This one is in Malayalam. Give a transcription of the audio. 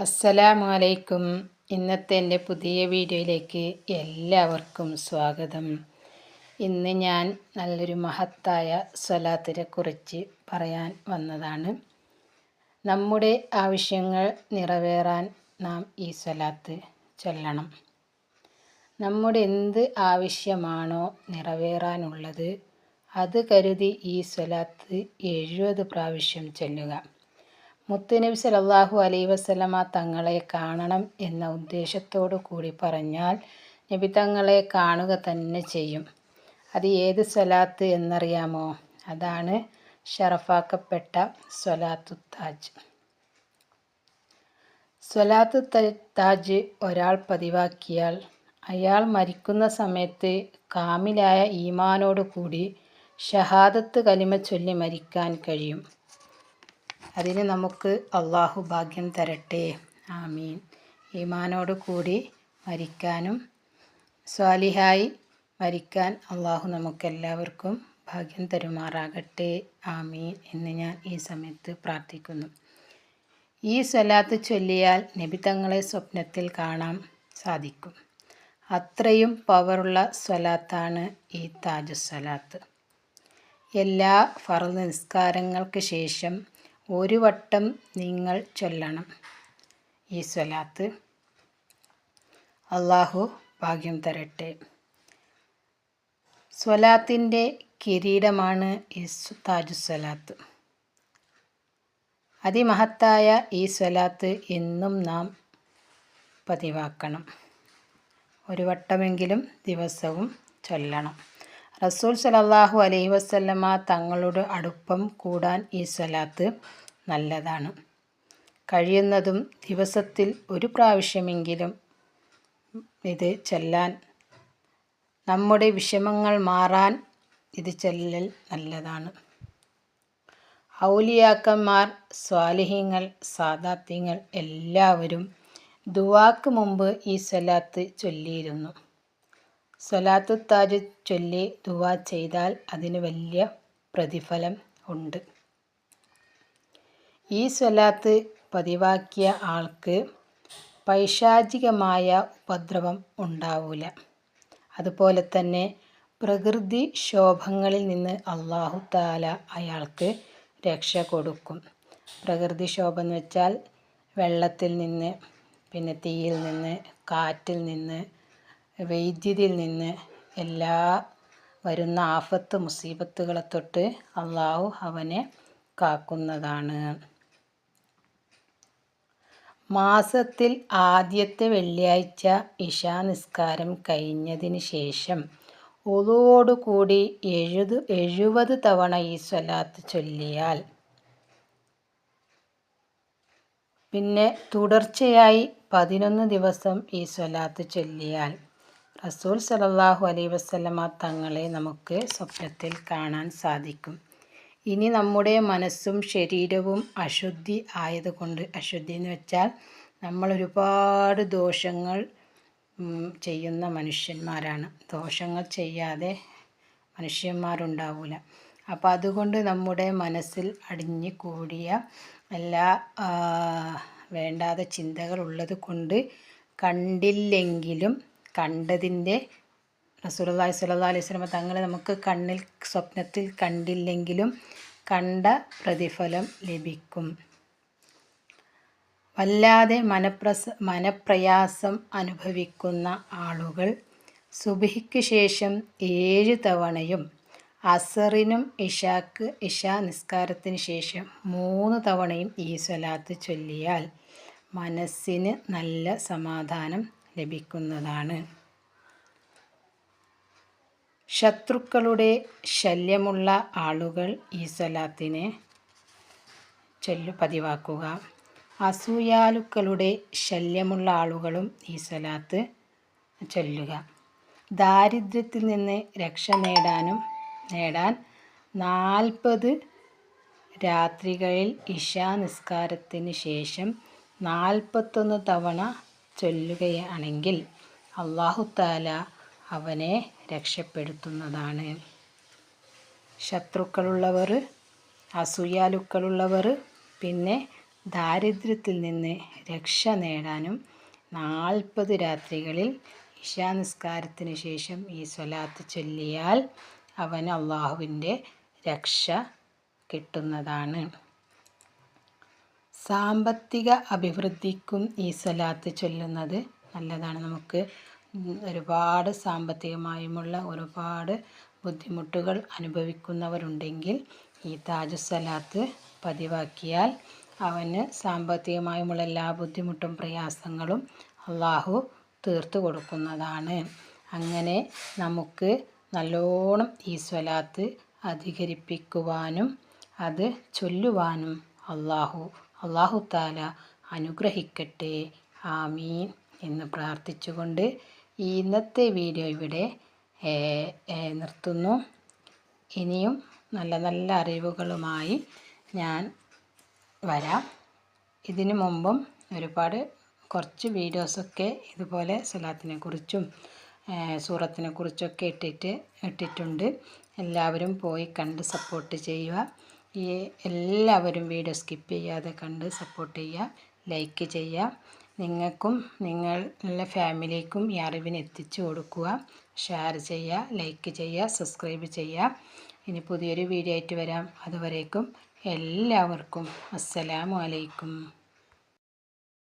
അസ്സലാമു അലൈക്കും ഇന്നത്തെ എന്റെ പുതിയ വീഡിയോയിലേക്ക് എല്ലാവർക്കും സ്വാഗതം. ഇന്ന് ഞാൻ നല്ലൊരു മഹത്തായ സ്വലാത്തിനെ കുറിച്ച് പറയാൻ വന്നതാണ്. നമ്മുടെ ആവശ്യങ്ങൾ നിറവേറാൻ നാം ഈ സ്വലാത്ത് ചൊല്ലണം. നമ്മുടെ എന്ത് ആവശ്യമാണോ നിറവേറാനുള്ളത് അത് കരുതി ഈ സ്വലാത്ത് എഴുപത് പ്രാവശ്യം ചൊല്ലുക. മുത്തുനബി സലല്ലാഹു അലൈ വസ്ലമ തങ്ങളെ കാണണം എന്ന ഉദ്ദേശത്തോടു കൂടി പറഞ്ഞാൽ നബി തങ്ങളെ കാണുക തന്നെ ചെയ്യും. അത് ഏത് സ്വലാത്ത് എന്നറിയാമോ? അതാണ് ഷറഫാക്കപ്പെട്ട സ്വലാത്തു താജ്. സ്വലാത്തു താജ് ഒരാൾ പതിവാക്കിയാൽ അയാൾ മരിക്കുന്ന സമയത്ത് കാമിലായ ഈമാനോടു കൂടി ഷഹാദത്ത് കലിമ ചൊല്ലി മരിക്കാൻ കഴിയും. അതിന് നമുക്ക് അള്ളാഹു ഭാഗ്യം തരട്ടെ. ആമീൻ. ഈമാനോട് കൂടി മരിക്കാനും സ്വാലിഹായി മരിക്കാൻ അള്ളാഹു നമുക്കെല്ലാവർക്കും ഭാഗ്യം തരുമാറാകട്ടെ. ആമീൻ എന്ന് ഞാൻ ഈ സമയത്ത് പ്രാർത്ഥിക്കുന്നു. ഈ സ്വലാത്ത് ചൊല്ലിയാൽ നബി തങ്ങളെ സ്വപ്നത്തിൽ കാണാൻ സാധിക്കും. അത്രയും പവറുള്ള സ്വലാത്താണ് ഈ താജ് സ്വലാത്ത് എല്ലാ ഫറ നിസ്കാരങ്ങൾക്ക് ശേഷം ഒരു വട്ടം നിങ്ങൾ ചൊല്ലണം. ഈ സ്വലാത്ത് അള്ളാഹു ഭാഗ്യം തരട്ടെ. സ്വലാത്തിന്റെ കിരീടമാണ് ഈ താജു സ്വലാത്ത്. അതിമഹത്തായ ഈ സ്വലാത്ത് എന്നും നാം പതിവാക്കണം. ഒരു വട്ടമെങ്കിലും ദിവസവും ചൊല്ലണം. റസൂൽ സലല്ലാഹു അലൈഹി വസല്ലമ തങ്ങളുടെ അടുപ്പം കൂടാൻ ഈ സ്വലാത്ത് നല്ലതാണ്. കഴിയുന്നതും ദിവസത്തിൽ ഒരു പ്രാവശ്യമെങ്കിലും ഇത് ചെല്ലാൻ നമ്മുടെ വിഷമങ്ങൾ മാറാൻ ഇത് ചെല്ലൽ നല്ലതാണ്. ഔലിയാക്കന്മാർ സ്വാലിഹ്യങ്ങൾ സാദാത്യങ്ങൾ എല്ലാവരും ദുവാക്ക് മുമ്പ് ഈ സ്വലാത്ത് ചൊല്ലിയിരുന്നു. സ്വലാത്തു താജ് ചൊല്ലി ദുവാ ചെയ്താൽ അതിന് വലിയ പ്രതിഫലം ഉണ്ട്. ഈ സ്വലാത്ത് പതിവാക്കിയ ആൾക്ക് പൈശാചികമായ ഉപദ്രവം ഉണ്ടാവില്ല അതുപോലെ തന്നെ പ്രകൃതി ശോഭങ്ങളിൽ നിന്ന് അള്ളാഹു താല അയാൾക്ക് രക്ഷ കൊടുക്കും. പ്രകൃതി ക്ഷോഭം എന്ന് വെച്ചാൽ വെള്ളത്തിൽ നിന്ന് പിന്നെ തീയിൽ നിന്ന് കാറ്റിൽ നിന്ന് വൈദ്യുതിയിൽ നിന്ന് എല്ലാ വരുന്ന ആഫത്ത് മുസീബത്തുകളെ തൊട്ട് അള്ളാഹു അവനെ കാക്കുന്നതാണ്. മാസത്തിൽ ആദ്യത്തെ വെള്ളിയാഴ്ച ഇഷാ നിസ്കാരം കഴിഞ്ഞതിന് ശേഷം ഒതോടുകൂടി എഴുത് എഴുപത് തവണ ഈ സ്വലാത്ത് ചൊല്ലിയാൽ പിന്നെ തുടർച്ചയായി പതിനൊന്ന് ദിവസം ഈ സ്വലാത്ത് ചൊല്ലിയാൽ റസൂൽ സലല്ലാഹു അലൈ വസ്ലമ തങ്ങളെ നമുക്ക് സ്വപ്നത്തിൽ കാണാൻ സാധിക്കും. ഇനി നമ്മുടെ മനസ്സും ശരീരവും അശുദ്ധി ആയതുകൊണ്ട് അശുദ്ധി എന്ന് വെച്ചാൽ നമ്മൾ ഒരുപാട് ദോഷങ്ങൾ ചെയ്യുന്ന മനുഷ്യന്മാരാണ്. ദോഷങ്ങൾ ചെയ്യാതെ മനുഷ്യന്മാരുണ്ടാവില്ല അപ്പോൾ അതുകൊണ്ട് നമ്മുടെ മനസ്സിൽ അടിഞ്ഞു കൂടിയ എല്ലാ വേണ്ടാതെ ചിന്തകൾ ഉള്ളത് കൊണ്ട് കണ്ടില്ലെങ്കിലും കണ്ടതിന്റെ റസൂലി സ്വല്ലാ അലൈഹി വസല്ലം തങ്ങളെ നമുക്ക് കണ്ണിൽ സ്വപ്നത്തിൽ കണ്ടില്ലെങ്കിലും കണ്ട പ്രതിഫലം ലഭിക്കും. വല്ലാതെ മനപ്രസ മനപ്രയാസം അനുഭവിക്കുന്ന ആളുകൾ സുബഹിക്ക് ശേഷം ഏഴ് തവണയും അസറിനും ഇഷാക്ക് ഇഷാ നിസ്കാരത്തിന് ശേഷം മൂന്ന് തവണയും ഈ സ്വലാത്ത് ചൊല്ലിയാൽ മനസ്സിന് നല്ല സമാധാനം ലഭിക്കുന്നതാണ്. ശത്രുക്കളുടെ ശല്യമുള്ള ആളുകൾ ഈ സ്വലാത്തിനെ ചൊല്ലു പതിവാക്കുക. അസൂയാലുക്കളുടെ ശല്യമുള്ള ആളുകളും ഈ സ്വലാത്ത് ചൊല്ലുക. ദാരിദ്ര്യത്തിൽ നിന്ന് രക്ഷ നേടാനും നേടാൻ നാൽപ്പത് രാത്രികളിൽ ഇഷാ നിസ്കാരത്തിന് ശേഷം നാൽപ്പത്തൊന്ന് തവണ ചൊല്ലുകയാണെങ്കിൽ അള്ളാഹുത്താല അവനെ രക്ഷപ്പെടുത്തുന്നതാണ്. ശത്രുക്കളുള്ളവർ അസൂയാലുക്കളുള്ളവർ പിന്നെ ദാരിദ്ര്യത്തിൽ നിന്ന് രക്ഷ നേടാനും നാൽപ്പത് രാത്രികളിൽ ഇഷാനിസ്കാരത്തിന് ശേഷം ഈ സ്വലാത്ത് ചൊല്ലിയാൽ അവൻ അള്ളാഹുവിന്റെ രക്ഷ കിട്ടുന്നതാണ്. സാമ്പത്തിക അഭിവൃദ്ധിക്കും ഈ സ്വലാത്ത് ചൊല്ലുന്നത് നല്ലതാണ്. നമുക്ക് ഒരുപാട് സാമ്പത്തികമായുമുള്ള ഒരുപാട് ബുദ്ധിമുട്ടുകൾ അനുഭവിക്കുന്നവരുണ്ടെങ്കിൽ ഈ താജു സ്വലാത്ത് പതിവാക്കിയാൽ അവന് സാമ്പത്തികമായുമുള്ള എല്ലാ ബുദ്ധിമുട്ടും പ്രയാസങ്ങളും അള്ളാഹു തീർത്തു കൊടുക്കുന്നതാണ്. അങ്ങനെ നമുക്ക് നല്ലോണം ഈ സ്വലാത്ത് അധികരിപ്പിക്കുവാനും അത് ചൊല്ലുവാനും അള്ളാഹു അള്ളാഹു താല അനുഗ്രഹിക്കട്ടെ. ആമീൻ എന്ന് പ്രാർത്ഥിച്ചുകൊണ്ട് ഈ ഇന്നത്തെ വീഡിയോ ഇവിടെ നിർത്തുന്നു. ഇനിയും നല്ല നല്ല അറിവുകളുമായി ഞാൻ വരാം. ഇതിനു മുമ്പും ഒരുപാട് കുറച്ച് വീഡിയോസൊക്കെ ഇതുപോലെ സ്വലാത്തിനെ കുറിച്ചും സൂറത്തിനെ കുറിച്ചൊക്കെ ഇട്ടിട്ട് ഇട്ടിട്ടുണ്ട്. എല്ലാവരും പോയി കണ്ട് സപ്പോർട്ട് ചെയ്യുക. ഈ എല്ലാവരും വീഡിയോ സ്കിപ്പ് ചെയ്യാതെ കണ്ട് സപ്പോർട്ട് ചെയ്യുക ലൈക്ക് ചെയ്യുക. നിങ്ങൾക്കും നിങ്ങളുടെ ഫാമിലിക്കും ഈ അറിവിന് എത്തിച്ചു കൊടുക്കുക. ഷെയർ ചെയ്യുക ലൈക്ക് ചെയ്യുക സബ്സ്ക്രൈബ് ചെയ്യുക. ഇനി പുതിയൊരു വീഡിയോ ആയിട്ട് വരാം. അതുവരേക്കും എല്ലാവർക്കും അസ്സലാമു അലൈക്കും.